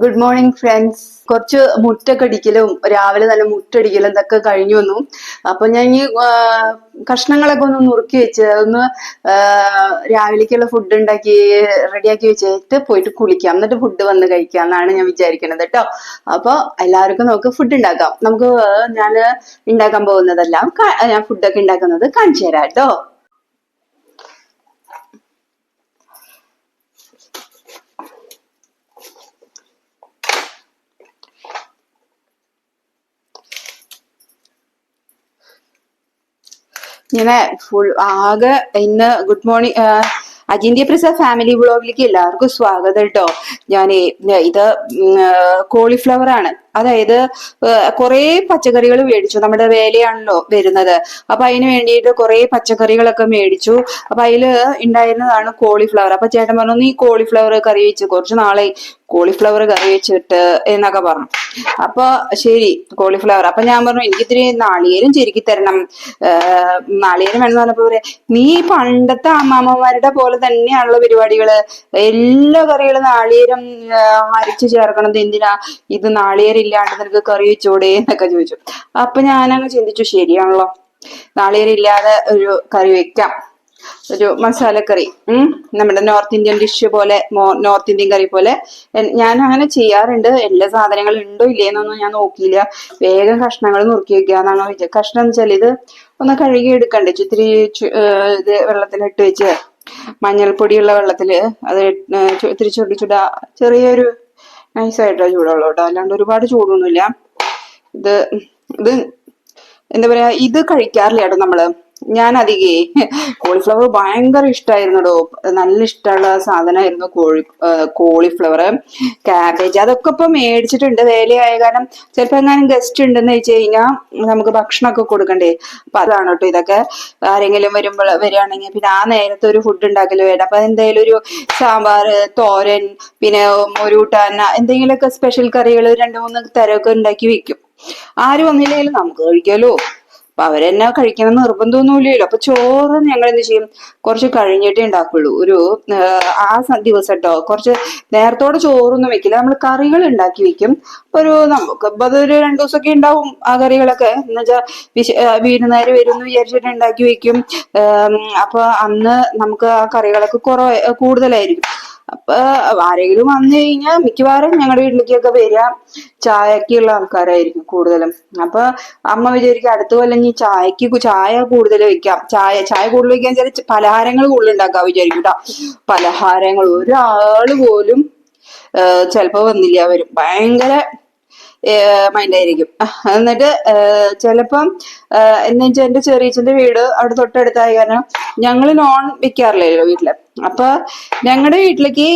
Good morning friends കുറച്ച് മുട്ടൊക്കെ അടിക്കലും രാവിലെ തന്നെ മുട്ടടിക്കലും ഇതൊക്കെ കഴിഞ്ഞു വന്നു. അപ്പൊ ഞാൻ ഈ കഷ്ണങ്ങളൊക്കെ ഒന്ന് നുറുക്കി വെച്ച് ഒന്ന് രാവിലേക്കുള്ള ഫുഡ് ഉണ്ടാക്കി റെഡിയാക്കി വെച്ചിട്ട് പോയിട്ട് കുളിക്കാം. എന്നിട്ട് ഫുഡ് വന്ന് കഴിക്കാം എന്നാണ് ഞാൻ വിചാരിക്കുന്നത് കേട്ടോ. അപ്പൊ എല്ലാവർക്കും നമുക്ക് ഫുഡ് ഉണ്ടാക്കാം. നമുക്ക് ഞാൻ ഉണ്ടാക്കാൻ പോകുന്നതെല്ലാം ഞാൻ ഫുഡൊക്കെ ഉണ്ടാക്കുന്നത് കാണിച്ചു തരാം കേട്ടോ. ഇങ്ങനെ ഫുൾ ആകെ ഇന്ന് ഗുഡ് മോർണിംഗ് അജിന്ത്യ പ്രസാദ് ഫാമിലി വ്ളോഗിലേക്ക് എല്ലാവർക്കും സ്വാഗതം കേട്ടോ ഞാൻ ഇത് കോളിഫ്ലവർ ആണ്. അതായത് കുറേ പച്ചക്കറികൾ മേടിച്ചു. നമ്മുടെ വേലയാണല്ലോ വരുന്നത്. അപ്പൊ അതിന് വേണ്ടിയിട്ട് കുറേ പച്ചക്കറികളൊക്കെ മേടിച്ചു. അപ്പൊ അതിൽ ഉണ്ടായിരുന്നതാണ് കോളിഫ്ലവർ. അപ്പൊ ചേട്ടൻ പറഞ്ഞു നീ കോളിഫ്ലവർ കറി വെച്ച് കുറച്ച് നാളെ കോളിഫ്ലവർ കറി വെച്ചിട്ട് എന്നൊക്കെ പറഞ്ഞു. അപ്പൊ ശരി കോളിഫ്ലവർ. അപ്പൊ ഞാൻ പറഞ്ഞു എനിക്കിത്തിരി നാളികേരം ചെരുക്കി തരണം. നാളികേരം വേണമെന്ന് പറഞ്ഞപ്പോ പറയാ നീ പണ്ടത്തെ അമ്മാമ്മമാരുടെ പോലെ തന്നെയാണല്ലോ പരിപാടികൾ. എല്ലാ കറികളും നാളികേരം അരച്ചു ചേർക്കണത്. എന്തിനാ? ഇത് നാളികേരം ഇല്ലാണ്ട് നിനക്ക് കറി വെച്ചൂടെ എന്നൊക്കെ ചോദിച്ചു. അപ്പൊ ഞാനങ്ങ് ചിന്തിച്ചു ശരിയാണല്ലോ. നാളികേരം ഇല്ലാതെ ഒരു കറി വെക്കാം. ഒരു മസാലക്കറി ഉം നമ്മുടെ നോർത്ത് ഇന്ത്യൻ ഡിഷ് പോലെ നോർത്ത് ഇന്ത്യൻ കറി പോലെ. ഞാൻ അങ്ങനെ ചെയ്യാറുണ്ട്. എല്ലാ സാധനങ്ങളും ഉണ്ടോ ഇല്ലേന്നൊന്നും ഞാൻ നോക്കിയില്ല. വേഗം കഷ്ണങ്ങൾ നുറുക്കി എന്നാണ് വിചാരിച്ചത് കഷ്ണം എന്ന് വെച്ചാൽ ഇത് ഒന്ന് കഴുകി എടുക്കണ്ടേ? ഇത്തിരി ഇത് വെള്ളത്തിലിട്ട് വെച്ച്. മഞ്ഞൾപ്പൊടിയുള്ള വെള്ളത്തിൽ അത് ഇത്തിരി ചുടാ ചെറിയൊരു നൈസായിട്ടോ ചൂടുള്ളൂ കേട്ടോ. അല്ലാണ്ട് ഒരുപാട് ചൂടൊന്നുമില്ല. ഇത് ഇത് എന്താ പറയാ ഇത് കഴിക്കാറില്ല കേട്ടോ നമ്മൾ. ഞാൻ അധികേ കോളിഫ്ലവർ ഭയങ്കര ഇഷ്ടമായിരുന്നടോ നല്ല ഇഷ്ടമുള്ള സാധനമായിരുന്നു കോഴി കോളിഫ്ലവർ കാബേജ്. അതൊക്കെ ഇപ്പൊ മേടിച്ചിട്ടുണ്ട്. വേലയായ കാരണം ചിലപ്പോ എങ്ങാനും ഗസ്റ്റ് ഉണ്ടെന്ന് വെച്ച് കഴിഞ്ഞാൽ നമുക്ക് ഭക്ഷണമൊക്കെ കൊടുക്കണ്ടേ. അപ്പൊ അതാണ് കേട്ടോ ഇതൊക്കെ. ആരെങ്കിലും വരുമ്പോൾ വരികയാണെങ്കിൽ പിന്നെ ആ നേരത്തെ ഒരു ഫുഡ് ഉണ്ടാക്കൽ വേണ്ട. അപ്പൊ എന്തെങ്കിലും ഒരു സാമ്പാർ തോരൻ പിന്നെ മുരൂട്ടാന എന്തെങ്കിലുമൊക്കെ സ്പെഷ്യൽ കറികൾ രണ്ട് മൂന്ന് തരമൊക്കെ ഉണ്ടാക്കി വെക്കും. ആര് വന്നില്ലെങ്കിലും നമുക്ക് കഴിക്കാലോ. അപ്പൊ അവരെന്നെ കഴിക്കണം നിർബന്ധമൊന്നുമില്ലല്ലോ. അപ്പൊ ചോറ് ഞങ്ങൾ എന്ത് ചെയ്യും? കുറച്ച് കഴിഞ്ഞിട്ടേ ഉണ്ടാക്കുള്ളൂ. ഒരു ആ ദിവസം കേട്ടോ കുറച്ച് നേരത്തോടെ ചോറൊന്നും വെക്കില്ല. നമ്മൾ കറികൾ ഉണ്ടാക്കി വെക്കും. അപ്പൊ ഒരു നമുക്ക് ഇപ്പൊ അതൊരു രണ്ടു ദിവസമൊക്കെ ഉണ്ടാവും ആ കറികളൊക്കെ. എന്നുവെച്ചാൽ വിശ വീരുന്നേരം വരും എന്ന് വിചാരിച്ചിട്ട് ഉണ്ടാക്കി വെക്കും. അപ്പൊ അന്ന് നമുക്ക് ആ കറികളൊക്കെ കുറവ് കൂടുതലായിരിക്കും. അപ്പൊ ആരെങ്കിലും വന്നു കഴിഞ്ഞാൽ മിക്കവാറും ഞങ്ങളുടെ വീട്ടിലേക്കൊക്കെ വരിക ചായക്കുള്ള ആൾക്കാരായിരിക്കും കൂടുതലും. അപ്പൊ അമ്മ വിചാരിക്കും അടുത്ത കൊല്ലം ഈ ചായക്ക് ചായ കൂടുതൽ വെക്കാം. ചായ ചായ കൂടുതൽ വെക്കാൻ ചില പലഹാരങ്ങൾ കൂടുതൽ ഉണ്ടാക്കാം വിചാരിക്കും കേട്ടോ പലഹാരങ്ങൾ ഒരാൾ പോലും ചിലപ്പോ വന്നില്ല. അവരും ഭയങ്കര മൈൻഡായിരിക്കും എന്നിട്ട് ചിലപ്പം എന്ന് വെച്ചാൽ എന്റെ ചെറിയച്ഛന്റെ വീട് അവിടെ തൊട്ടടുത്തായ കാരണം ഞങ്ങൾ നോൺ വിൽക്കാറില്ലല്ലോ വീട്ടിൽ. അപ്പൊ ഞങ്ങളുടെ വീട്ടിലേക്ക്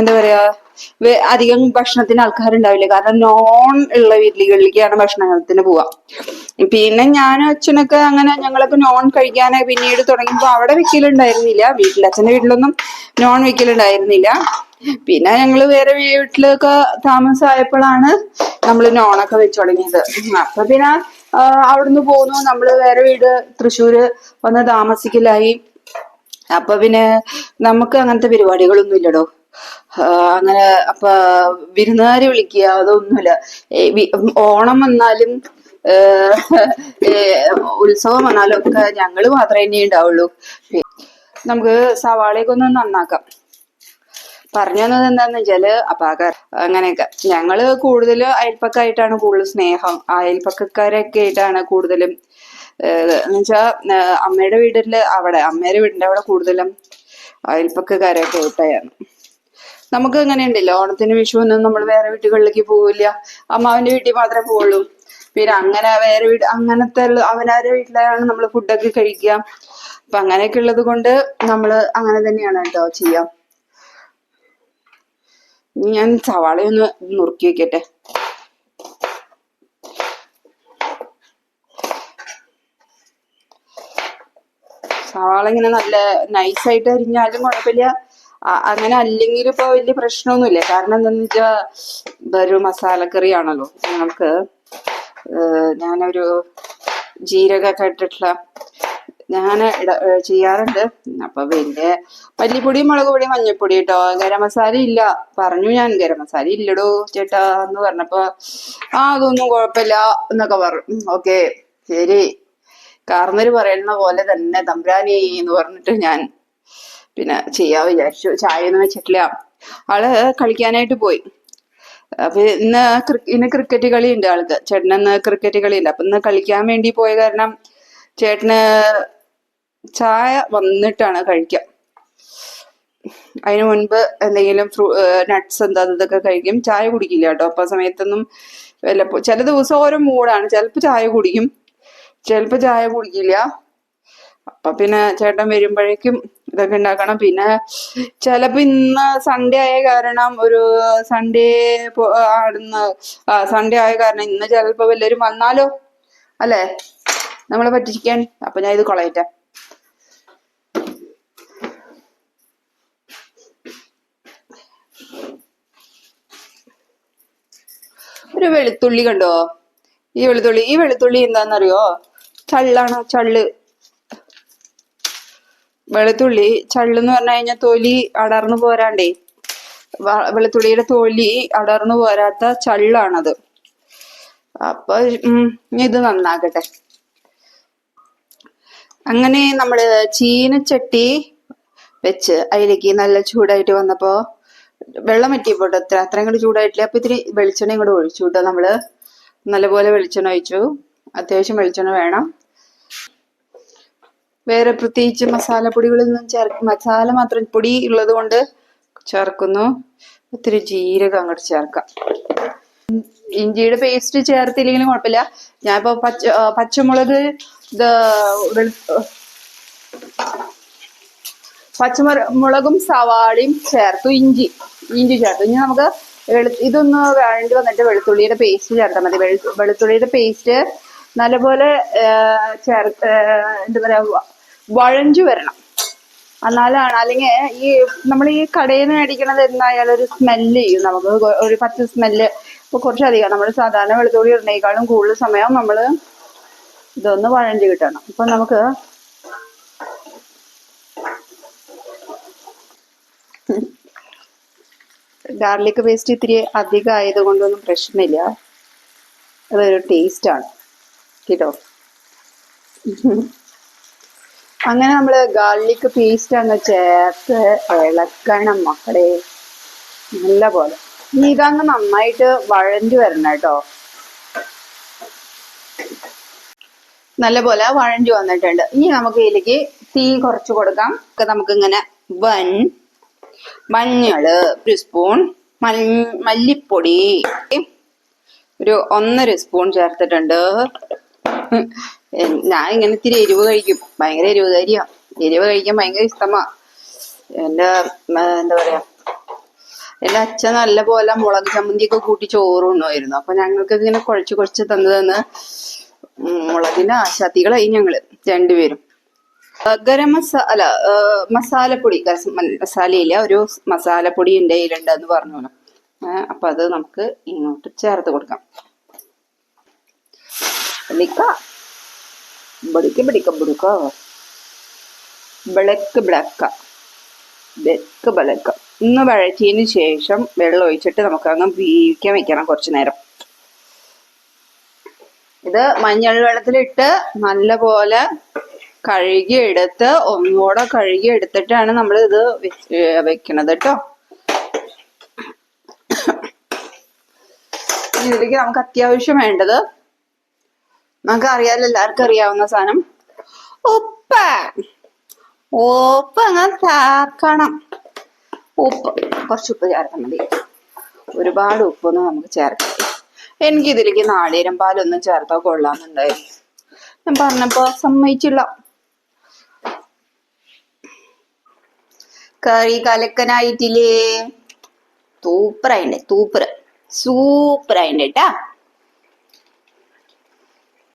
എന്താ പറയാ അധികം ഭക്ഷണത്തിന് ആൾക്കാരുണ്ടാവില്ല. കാരണം നോൺ ഉള്ള വീട്ടിലേക്കാണ് ഭക്ഷണത്തിന് പോവാ. പിന്നെ ഞാനും അച്ഛനൊക്കെ അങ്ങനെ ഞങ്ങളൊക്കെ നോൺ കഴിക്കാനായി പിന്നീട് തുടങ്ങിയപ്പോ അവിടെ വെക്കലുണ്ടായിരുന്നില്ല. വീട്ടിൽ അച്ഛന്റെ വീട്ടിലൊന്നും നോൺ വെക്കലുണ്ടായിരുന്നില്ല. പിന്നെ ഞങ്ങൾ വേറെ വീട്ടിലൊക്കെ താമസമായപ്പോഴാണ് നമ്മൾ നോണൊക്കെ വെച്ചു തുടങ്ങിയത്. അപ്പൊ പിന്നെ അവിടുന്ന് പോന്നു. നമ്മൾ വേറെ വീട് തൃശ്ശൂര് വന്ന് താമസിക്കലായി. അപ്പൊ പിന്നെ നമുക്ക് അങ്ങനത്തെ പരിപാടികളൊന്നും ഇല്ലടോ. അങ്ങനെ അപ്പൊ വിരുന്നുകാരെ വിളിക്കുക അതൊന്നുമില്ല. ഓണം വന്നാലും ഉത്സവം വന്നാലും ഒക്കെ ഞങ്ങൾ മാത്രമേ തന്നെ ഉണ്ടാവുള്ളൂ നമുക്ക് സവാളയൊക്കെ ഒന്ന് നന്നാക്കാം. പറഞ്ഞു തന്നത് എന്താന്ന് വെച്ചാൽ അപ്പാക അങ്ങനെയൊക്കെ. ഞങ്ങൾ കൂടുതൽ അയൽപ്പക്കായിട്ടാണ് കൂടുതൽ സ്നേഹം. അയൽപ്പക്കക്കാരൊക്കെ ആയിട്ടാണ് കൂടുതലും ഏഹ് എന്ന് വെച്ചാ ഏഹ് അമ്മയുടെ വീട്ടിൽ അവിടെ അമ്മയുടെ വീടിന്റെ അവിടെ കൂടുതലും അയൽപ്പക്കക്കാരൊക്കെ ആയിട്ടാണ്. നമുക്ക് അങ്ങനെ ഉണ്ടല്ലോ ഓണത്തിന് വിഷുവിനും നമ്മൾ വേറെ വീട്ടുകളിലേക്ക് പോവില്ല. അമ്മാവിന്റെ വീട്ടിൽ മാത്രമേ പോവുള്ളൂ. പിന്നെ അങ്ങനെ വേറെ വീട് അങ്ങനത്തെ അവനാരെ അവനാരുടെ വീട്ടിലാണ് നമ്മൾ ഫുഡൊക്കെ കഴിക്കുക. അപ്പൊ അങ്ങനെയൊക്കെ ഉള്ളത് കൊണ്ട് നമ്മൾ അങ്ങനെ തന്നെയാണ് കേട്ടോ ചെയ്യാം. ഞാൻ സവാള ഒന്ന് നുറുക്കി വെക്കട്ടെ. സവാള ഇങ്ങനെ നല്ല നൈസായിട്ട് അരിഞ്ഞാലും കുഴപ്പമില്ല. അങ്ങനെ അല്ലെങ്കിൽ ഇപ്പൊ വലിയ പ്രശ്നമൊന്നുമില്ല. കാരണം എന്താണെന്ന് വെച്ചാൽ വെറും മസാലക്കറിയാണല്ലോ നമുക്ക് ഞാനൊരു ജീരകമൊക്കെ ഇട്ടിട്ടുള്ള ഞാൻ ചെയ്യാറുണ്ട്. അപ്പൊ വലിയ മല്ലിപ്പൊടി മുളക് പൊടി മഞ്ഞപ്പൊടി കേട്ടോ ഗരം മസാല ഇല്ല. പറഞ്ഞു ഞാൻ ഗരം മസാല ഇല്ലടോ ചേട്ടാ എന്ന് പറഞ്ഞപ്പോ ആ അതൊന്നും കുഴപ്പമില്ല എന്നൊക്കെ പറഞ്ഞു ഓക്കെ ശരി. കാർന്നര് പറയുന്ന പോലെ തന്നെ തമ്പ്രാനി എന്ന് പറഞ്ഞിട്ട് ഞാൻ പിന്നെ ചെയ്യാ വിചാരിച്ചു. ചായ എന്ന് വെച്ചിട്ടില്ല. ആൾ കളിക്കാനായിട്ട് പോയി. അപ്പൊ ഇന്ന് ഇന്ന് ക്രിക്കറ്റ് കളി ഉണ്ട് ആൾക്ക്. ചേട്ടൻ ഇന്ന് ക്രിക്കറ്റ് കളിയുണ്ട്. അപ്പൊ ഇന്ന് കളിക്കാൻ വേണ്ടി പോയ കാരണം ചേട്ടന് ചായ വന്നിട്ടാണ് കഴിക്കുക അതിനു മുൻപ് എന്തെങ്കിലും ഫ്രൂ നട്ട്സ് എന്താ ഇതൊക്കെ കഴിക്കും. ചായ കുടിക്കില്ല കേട്ടോ. അപ്പൊ ആ സമയത്തൊന്നും വല്ലപ്പോ ചില ദിവസം ഓരോ മൂഡാണ് ചിലപ്പോ ചായ കുടിക്കും. ചിലപ്പോ ചായ കുടിക്കില്ല. അപ്പൊ പിന്നെ ചേട്ടൻ വരുമ്പോഴേക്കും ഇതൊക്കെ ഉണ്ടാക്കണം. പിന്നെ ചിലപ്പോ ഇന്ന് സൺഡേ ആയ കാരണം ഒരു സൺഡേ ആടുന്ന സൺഡേ ആയ കാരണം ഇന്ന് ചിലപ്പോ വല്ലവരും വന്നാലോ? അല്ലേ? നമ്മളെ പറ്റിക്കാൻ. അപ്പൊ ഞാൻ ഇത് കൊളയറ്റ ഒരു വെളുത്തുള്ളി കണ്ടോ? ഈ വെളുത്തുള്ളി ഈ വെളുത്തുള്ളി എന്താണെന്നറിയോ ചള്ളാണ്? ചള്ള്. വെളുത്തുള്ളി ചള്ളെന്ന് പറഞ്ഞു കഴിഞ്ഞാൽ തൊലി അടർന്നു പോരാണ്ടേ. വെളുത്തുള്ളിയുടെ തൊലി അടർന്നു പോരാത്ത ചള്ളാണത്. അപ്പൊ ഇത് നന്നാക്കട്ടെ അങ്ങനെ നമ്മൾ ചീനച്ചട്ടി വെച്ച് അതിലേക്ക് നല്ല ചൂടായിട്ട് വന്നപ്പോ വെള്ളം വറ്റിയപ്പോട്ടെ അത്ര അത്രയും കൂടി ചൂടായിട്ടില്ല? അപ്പൊ ഇത്തിരി വെളിച്ചെണ്ണയും കൂടെ ഒഴിച്ചു കേട്ടോ നമ്മൾ. നല്ലപോലെ വെളിച്ചെണ്ണ ഒഴിച്ചു. അത്യാവശ്യം വെളിച്ചെണ്ണ വേണം. വേറെ പ്രത്യേകിച്ച് മസാലപ്പൊടികളൊന്നും ചേർ മസാല മാത്രം പൊടി ഉള്ളത് കൊണ്ട് ചേർക്കുന്നു. ഒത്തിരി ജീരകം അങ്ങോട്ട് ചേർക്കാം. ഇഞ്ചിയുടെ പേസ്റ്റ് ചേർത്തില്ലെങ്കിലും കുഴപ്പമില്ല. ഞാനിപ്പോ പച്ച പച്ചമുളക് ഇത് പച്ചമുളകും പച്ചമുള മുളകും സവാളയും ചേർത്തു. ഇഞ്ചി ഇഞ്ചി ചേർത്തു. ഇനി നമുക്ക് വെളു ഇതൊന്ന് വേണ്ടി വന്നിട്ട് വെളുത്തുള്ളിയുടെ പേസ്റ്റ് ചേർത്താൽ മതി. വെളു വെളുത്തുള്ളിയുടെ പേസ്റ്റ് നല്ലപോലെ ചേർത്ത് എന്താ പറയാ വ- വഴഞ്ചു വരണം. എന്നാലാണ് അല്ലെങ്കിൽ ഈ നമ്മൾ ഈ കടയിൽ നിന്ന് മേടിക്കണത് എന്തായാലും ഒരു സ്മെല്ല് ചെയ്യും. നമുക്ക് ഒരു പച്ച സ്മെല്ല് ഇപ്പൊ കുറച്ചധികം നമ്മൾ സാധാരണ വെളുത്തുള്ളി ഇടുന്നേക്കാളും കൂടുതൽ സമയം നമ്മൾ ഇതൊന്ന് വഴഞ്ച് കിട്ടണം. ഇപ്പൊ നമുക്ക് ഗാർലിക് പേസ്റ്റ് ഇത്തിരി അധികം ആയതുകൊണ്ടൊന്നും പ്രശ്നമില്ല. അതൊരു ടേസ്റ്റ് ആണ്. കേട്ടോ? അങ്ങനെ നമ്മൾ ഗാർലിക് പേസ്റ്റ് അങ്ങ് ചേർത്ത് ഇളക്കണം മക്കളെ. നല്ല പോലെ ഇനി ഇതങ്ങ് നന്നായിട്ട് വഴഞ്ഞു വരണം കേട്ടോ. നല്ല പോലെ വഴഞ്ഞു വന്നിട്ടുണ്ട്. ഇനി നമുക്ക് ഇതിലേക്ക് തീ കുറച്ച് കൊടുക്കാം. നമുക്ക് ഇങ്ങനെ വൻ മഞ്ഞൾ ഒരു സ്പൂൺ മല്ലിപ്പൊടി. ഒരു ഒന്നര സ്പൂൺ ചേർത്തിട്ടുണ്ട്. ഞാൻ ഇങ്ങനെ ഇത്തിരി എരിവ് കഴിക്കും. ഭയങ്കര എരിവ് കാര്യാ എരിവ് കഴിക്കാൻ ഭയങ്കര ഇഷ്ടമാ. എന്റെ എന്താ പറയാ എന്റെ അച്ഛൻ നല്ല പോലെ മുളക് ചമ്മന്തി ഒക്കെ കൂട്ടി ചോറ് ഉണ്ണുമായിരുന്നു. അപ്പൊ ഞങ്ങൾക്ക് ഇങ്ങനെ കുഴച്ച് കുഴച്ച് തന്നു തന്ന് മുളകിന് ആശാത്തികളായി ഞങ്ങൾ രണ്ടുപേരും. ഗരം മസാല അല്ല മസാലപ്പൊടി മസാലയില്ല ഒരു മസാലപ്പൊടി എന്റെ കയ്യിലുണ്ടെന്ന് പറഞ്ഞു അപ്പൊ അത് നമുക്ക് ഇങ്ങോട്ട് ചേർത്ത് കൊടുക്കാം. നിക്ക. ബിടിക്ക ಬಡಿಕ ಬುಡುಕ. വിളക്ക് വിളക്ക വെക്ക് വിളക്ക ഇന്ന് വഴറ്റിയതിന് ശേഷം വെള്ളം ഒഴിച്ചിട്ട് നമുക്ക് അങ്ങ് വീക്കാൻ വെക്കണം കുറച്ചു നേരം. ഇത് മഞ്ഞൾ വെള്ളത്തിലിട്ട് നല്ലപോലെ കഴുകി എടുത്ത് ഒന്നുകൂടെ കഴുകി എടുത്തിട്ടാണ് നമ്മൾ ഇത് വെക്കണത് കേട്ടോ. ഇതിലേക്ക് നമുക്ക് അത്യാവശ്യം വേണ്ടത് നമുക്ക് അറിയാലോ എല്ലാവർക്കും അറിയാവുന്ന സാധനം. ഉപ്പ്. ഉപ്പ് അങ്ങനെ ചേർക്കണം. ഉപ്പ്. കുറച്ച് ഉപ്പ് ചേർക്കാൻ മതി. ഒരുപാട് ഉപ്പൊന്നും നമുക്ക് ചേർക്കാം എനിക്ക് ഇതിലേക്ക് നാളികേരം പാലൊന്നും ചേർത്താൽ കൊള്ളാമെന്നുണ്ടായി. ഞാൻ പറഞ്ഞപ്പോ സമ്മതിച്ചില്ല. കറി കലക്കനായിട്ടില്ലേ? സൂപ്പറായിണ്ട് സൂപ്പർ. സൂപ്പറായിണ്ട് കേട്ടാ.